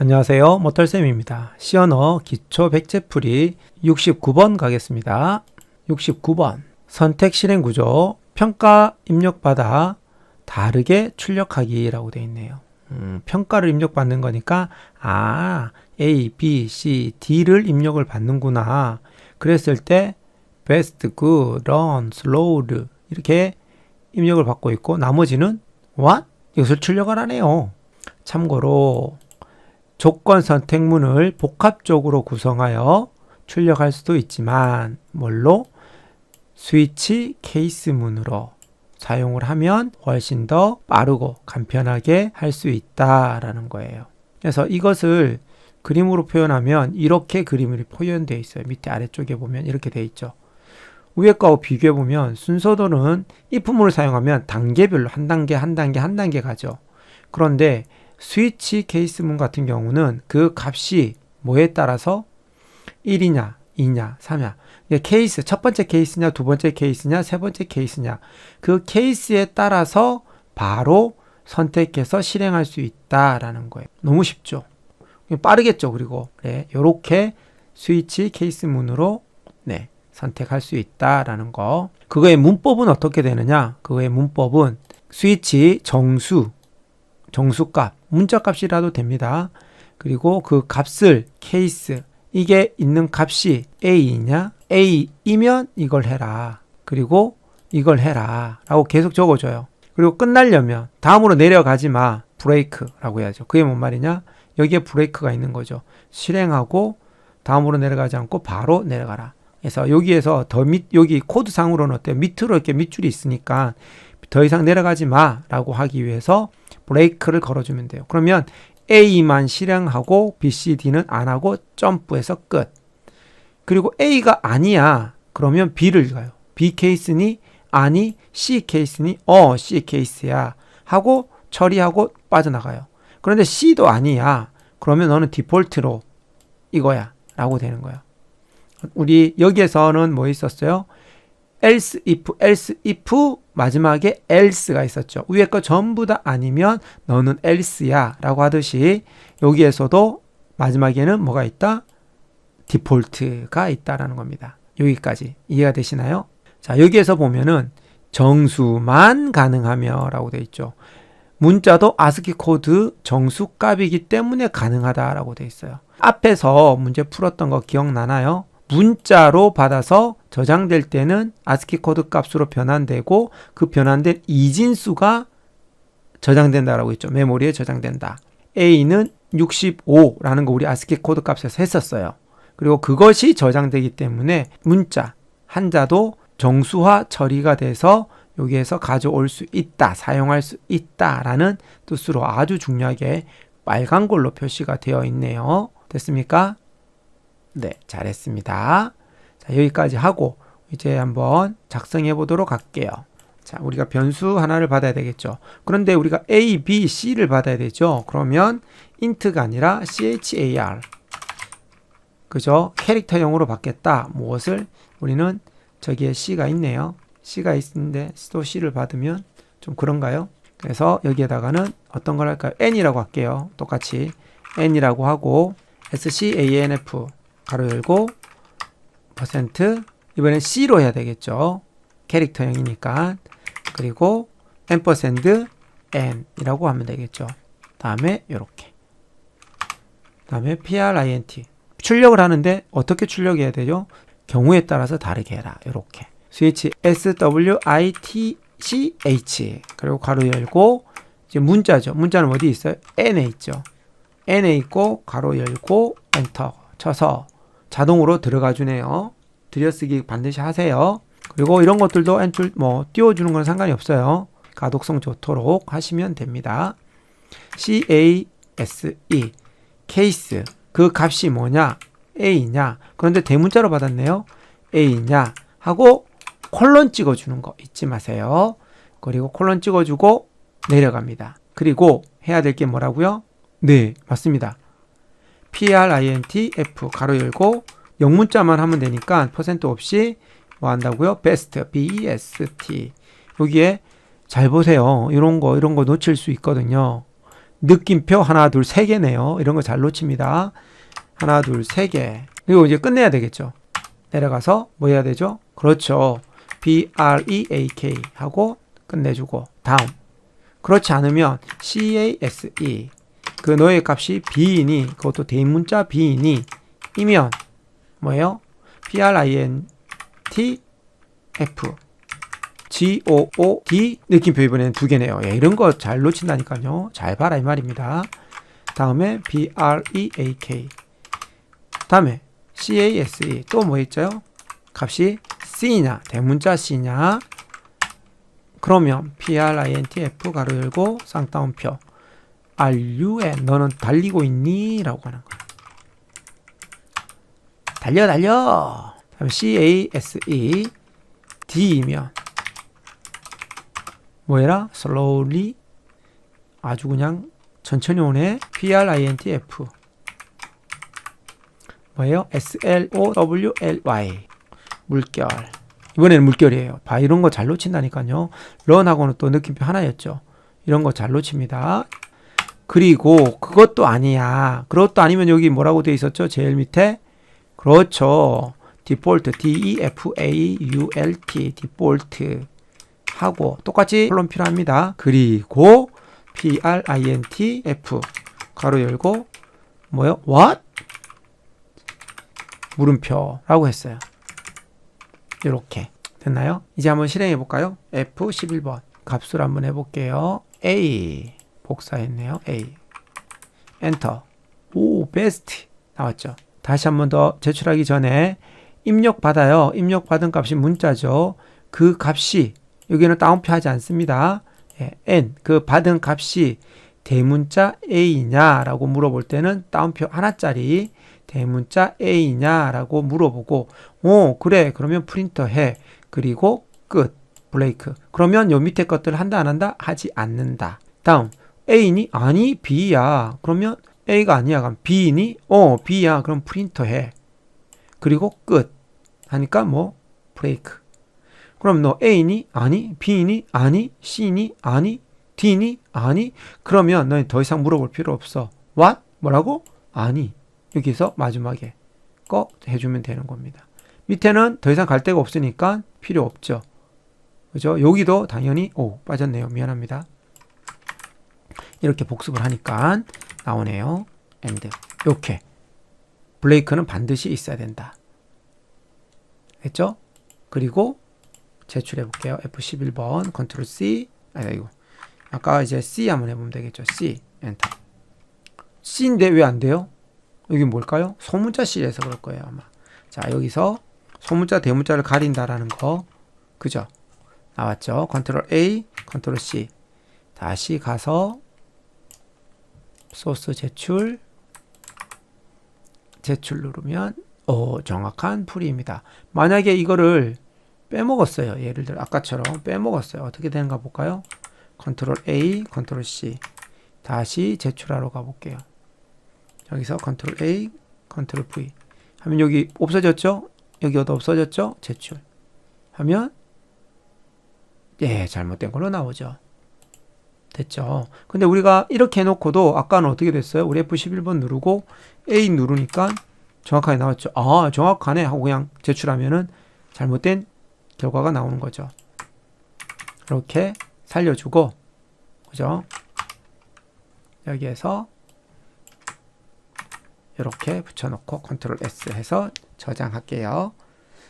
안녕하세요. 모털쌤입니다. 시언어 기초 백제풀이 69번 가겠습니다. 69번 선택 실행 구조 평가 입력받아 다르게 출력하기라고 되어 있네요. 음, 평가를 입력받는 거니까 아 A, B, C, D를 입력을 받는구나. 그랬을 때 best, good, run, slow 이렇게 입력을 받고 있고 나머지는 what? 이것을 출력을 하네요. 참고로 조건 선택문을 복합적으로 구성하여 출력할 수도 있지만 뭘로 스위치 케이스문으로 사용을 하면 훨씬 더 빠르고 간편하게 할 수 있다라는 거예요. 그래서 이것을 그림으로 표현하면 이렇게 그림이 표현되어 있어요. 밑에 아래쪽에 보면 이렇게 되어 있죠. 위에 거하고 비교해 보면 순서도는 if문을 사용하면 단계별로 한 단계 한 단계 한 단계 가죠. 그런데 스위치 케이스문 같은 경우는 그 값이 뭐에 따라서 1이냐, 2냐, 3이냐. 케이스, 첫 번째 케이스냐, 두 번째 케이스냐, 세 번째 케이스냐. 그 케이스에 따라서 바로 선택해서 실행할 수 있다라는 거예요. 너무 쉽죠? 빠르겠죠, 그리고. 네, 요렇게 스위치 케이스 문으로, 네, 선택할 수 있다라는 거. 그거의 문법은 어떻게 되느냐? 그거의 문법은 스위치 정수, 정수값, 문자 값이라도 됩니다. 그리고 그 값을 케이스 이게 있는 값이 A이냐? A이면 이걸 해라. 그리고 이걸 해라. 라고 계속 적어줘요. 그리고 끝나려면 다음으로 내려가지 마. 브레이크라고 해야죠. 그게 뭔 말이냐? 여기에 브레이크가 있는 거죠. 실행하고 다음으로 내려가지 않고 바로 내려가라. 그래서 여기에서 더 밑, 여기 코드상으로는 어때요? 밑으로 이렇게 밑줄이 있으니까 더 이상 내려가지 마. 라고 하기 위해서 브레이크를 걸어주면 돼요. 그러면 A만 실행하고 B, C, D는 안 하고 점프해서 끝. 그리고 A가 아니야. 그러면 B를 가요. B 케이스니 아니 C 케이스니 어 C 케이스야 하고 처리하고 빠져나가요. 그런데 C도 아니야. 그러면 너는 디폴트로 이거야 라고 되는 거야. 우리 여기에서는 뭐 있었어요? else if else if 마지막에 else가 있었죠. 위에 거 전부 다 아니면 너는 else야 라고 하듯이 여기에서도 마지막에는 뭐가 있다? 디폴트가 있다라는 겁니다. 여기까지 이해가 되시나요? 자, 여기에서 보면은 정수만 가능하며 라고 되어 있죠. 문자도 아스키 코드 정수 값이기 때문에 가능하다라고 되어 있어요. 앞에서 문제 풀었던 거 기억나나요? 문자로 받아서 저장될 때는 아스키 코드 값으로 변환되고 그 변환된 이진수가 저장된다라고 했죠. 메모리에 저장된다. A는 65라는 거 우리 아스키 코드 값에서 했었어요. 그리고 그것이 저장되기 때문에 문자 한자도 정수화 처리가 돼서 여기에서 가져올 수 있다, 사용할 수 있다라는 뜻으로 아주 중요하게 빨간 걸로 표시가 되어 있네요. 됐습니까? 네, 잘했습니다. 자, 여기까지 하고 이제 한번 작성해 보도록 할게요. 자, 우리가 변수 하나를 받아야 되겠죠. 그런데 우리가 a, b, c를 받아야 되죠. 그러면 int가 아니라 char. 그죠? 캐릭터형으로 받겠다. 무엇을? 우리는 저기에 c가 있네요. c가 있는데 또 c를 받으면 좀 그런가요? 그래서 여기에다가는 어떤 걸 할까요? n이라고 할게요. 똑같이 n이라고 하고 scanf 가로 열고 퍼센트 이번엔 C로 해야 되겠죠. 캐릭터형이니까 그리고 앰퍼샌드 n이라고 하면 되겠죠. 다음에 이렇게 다음에 print 출력을 하는데 어떻게 출력해야 되죠? 경우에 따라서 다르게 해라. 이렇게 스위치 switch 그리고 가로 열고 이제 문자죠. 문자는 어디 있어요? n에 있죠. n에 있고 가로 열고 엔터 쳐서 자동으로 들어가 주네요. 들여쓰기 반드시 하세요. 그리고 이런 것들도 엔줄 뭐 띄워주는 건 상관이 없어요. 가독성 좋도록 하시면 됩니다. CASE 케이스 그 값이 뭐냐 A냐 그런데 대문자로 받았네요. A냐 하고 콜론 찍어주는 거 잊지 마세요. 그리고 콜론 찍어주고 내려갑니다. 그리고 해야 될 게 뭐라고요? 네 맞습니다. Print f 가로 열고 영문자만 하면 되니까 퍼센트 없이 뭐 한다고요? best best 여기에 잘 보세요. 이런 거 이런 거 놓칠 수 있거든요. 느낌표 하나, 둘, 세 개네요. 이런 거 잘 놓칩니다. 하나, 둘, 세 개. 그리고 이제 끝내야 되겠죠. 내려가서 뭐 해야 되죠? 그렇죠. B-R-E-A-K 하고 끝내주고 다음. 그렇지 않으면 C-A-S-E 그 너의 값이 B이니 그것도 대문자 B이니 이면 뭐예요? P-R-I-N-T F G-O-O-D 느낌표 이번에는 두 개네요. 예, 이런 거 잘 놓친다니까요. 잘 봐라 이 말입니다. 다음에 B-R-E-A-K 다음에 C-A-S-E 또 뭐 있죠? 값이 C냐 대문자 C냐 그러면 PRINTF 가로 열고 쌍따옴표 RU에 너는 달리고 있니? 라고 하는 거야. 달려 달려 다음에 CASE D이면 뭐해라? slowly 아주 그냥 천천히 오네 PRINTF 뭐예요? SLOWLY 물결 이번에는 물결이에요. 봐 이런 거 잘 놓친다니까요. 런하고는 또 느낌표 하나였죠. 이런 거 잘 놓칩니다. 그리고 그것도 아니야. 그것도 아니면 여기 뭐라고 돼 있었죠? 제일 밑에 그렇죠. 디폴트 D E F A U L T 디폴트 하고 똑같이 콜론 필요합니다. 그리고 P R I N T F 가로 열고 뭐요? What? 물음표라고 했어요. 이렇게 됐나요? 이제 한번 실행해 볼까요? F11번 값을 한번 해볼게요. A 복사했네요. A 엔터 오 베스트 나왔죠. 다시 한 번 더 제출하기 전에 입력 받아요. 입력 받은 값이 문자죠. 그 값이 여기는 따옴표 하지 않습니다. 예, n 그 받은 값이 대문자 a냐라고 물어볼 때는 따옴표 하나짜리 대문자 a냐라고 물어보고 오 그래 그러면 프린터 해 그리고 끝 브레이크 그러면 요 밑에 것들 한다 안 한다 하지 않는다 다음 a니? 아니 b야. 그러면 a가 아니야. 그럼 b니? 어 b야. 그럼 프린터 해. 그리고 끝. 하니까 뭐? 브레이크. 그럼 너 a니? 아니? B니? 아니? C니? 아니? D니? 아니? 그러면 너는 더 이상 물어볼 필요 없어. What? 뭐라고? 아니. 여기서 마지막에 거 해주면 되는 겁니다. 밑에는 더 이상 갈 데가 없으니까 필요 없죠. 그죠? 여기도 당연히 오 빠졌네요. 미안합니다. 이렇게 복습을 하니까 나오네요. 엔드 이렇게 브레이크는 반드시 있어야 된다. 됐죠? 그리고 제출해 볼게요. F11번 컨트롤 C 아 이거 아까 이제 C 한번 해보면 되겠죠. C 엔터 C인데 왜 안 돼요? 여기 뭘까요? 소문자 C에서 그럴 거예요 아마 자 여기서 소문자 대문자를 가린다라는 거 그죠? 나왔죠? 컨트롤 A 컨트롤 C 다시 가서 소스 제출 제출 누르면 오 정확한 풀이입니다 만약에 이거를 빼먹었어요 예를 들어 아까처럼 빼먹었어요 어떻게 되는가 볼까요? 컨트롤 A 컨트롤 C 다시 제출하러 가볼게요 여기서 컨트롤 A, 컨트롤 V 하면 여기 없어졌죠? 여기도 없어졌죠? 제출 하면 예 잘못된 걸로 나오죠. 됐죠. 근데 우리가 이렇게 해놓고도 아까는 어떻게 됐어요? 우리 F11번 누르고 A 누르니까 정확하게 나왔죠. 아 정확하네 하고 그냥 제출하면은 잘못된 결과가 나오는 거죠. 이렇게 살려주고 그죠? 여기에서 이렇게 붙여놓고 컨트롤 S 해서 저장할게요.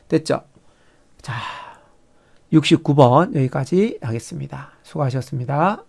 됐죠? 자, 69번 여기까지 하겠습니다. 수고하셨습니다.